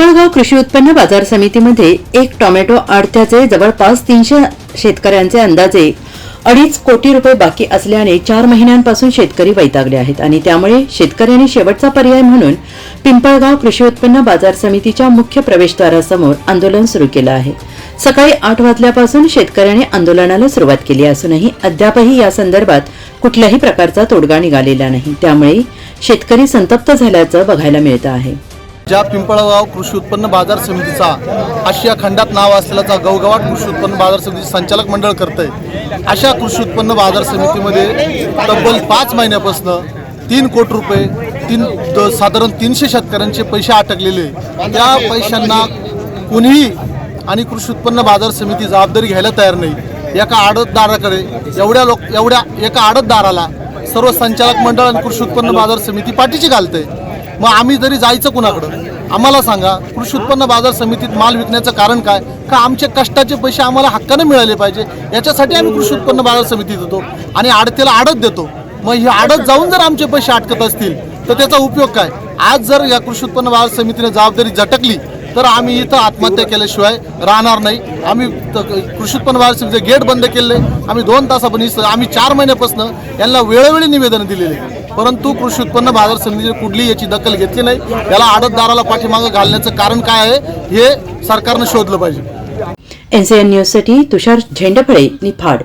पिंपळगाव कृषी उत्पन्न बाजार समितीमध्ये एक टोमॅटो आडत्याचे जवळपास तीनशे शेतकऱ्यांचे अंदाजे अडीच कोटी रुपये बाकी असल्याने चार महिन्यांपासून शेतकरी वैतागले आहेत आणि त्यामुळे शेतकऱ्यांनी शेवटचा पर्याय म्हणून पिंपळगाव कृषी उत्पन्न बाजार समितीच्या मुख्य प्रवेशद्वारासमोर आंदोलन सुरू केलं आहे. सकाळी आठ वाजल्यापासून शेतकऱ्यांनी आंदोलनाला सुरुवात केली असूनही अद्यापही या संदर्भात कुठल्याही प्रकारचा तोडगा निघालेला नाही. त्यामुळे शेतकरी संतप्त झाल्याचं बघायला मिळतं आहे. ज्या पिंपळगाव कृषी उत्पन्न बाजार समितीचा आशिया खंडात नाव असलेला गवगवाट कृषी उत्पन्न बाजार समिती संचालक मंडळ करतंय अशा कृषी उत्पन्न बाजार समितीमध्ये तब्बल पाच महिन्यापासून तीन कोटी रुपये तीन द- साधारण तीनशे शेतकऱ्यांचे पैसे अटकलेले त्या पैशांना कुणीही आणि कृषी उत्पन्न बाजार समिती जबाबदारी घ्यायला तयार नाही. एका आडतदाराकडे एवढ्या लोक एवढ्या एका आडतदाराला सर्व संचालक मंडळ आणि कृषी उत्पन्न बाजार समिती पाठीची घालते मग आम्ही जरी जायचं कुणाकडं आम्हाला सांगा कृषी उत्पन्न बाजार समितीत माल विकण्याचं कारण काय? का आमचे कष्टाचे पैसे आम्हाला हक्काने मिळाले पाहिजे? याच्यासाठी आम्ही कृषी उत्पन्न बाजार समितीत येतो आणि आडतेला आडत देतो. मग ही आडत जाऊन जर आमचे पैसे अटकत असतील तर त्याचा उपयोग काय? आज जर या कृषी उत्पन्न बाजार समितीने जबाबदारी झटकली तर आम्ही इथं आत्महत्या केल्याशिवाय राहणार नाही. आम्ही कृषी उत्पन्न बाजार समितीचे गेट बंद केले. आम्ही दोन तासापर्यंत आम्ही चार महिन्यापासून यांना वेळोवेळी निवेदन दिलेले. परंतु कृषी उत्पन्न बाजार समितीने कुठली याची दखल घेतली नाही. याला आडतदाराला पाठीमागं घालण्याचं कारण काय आहे हे सरकारनं शोधलं पाहिजे. एनसीएन न्यूजसाठी तुषार झेंडफळे निफाड.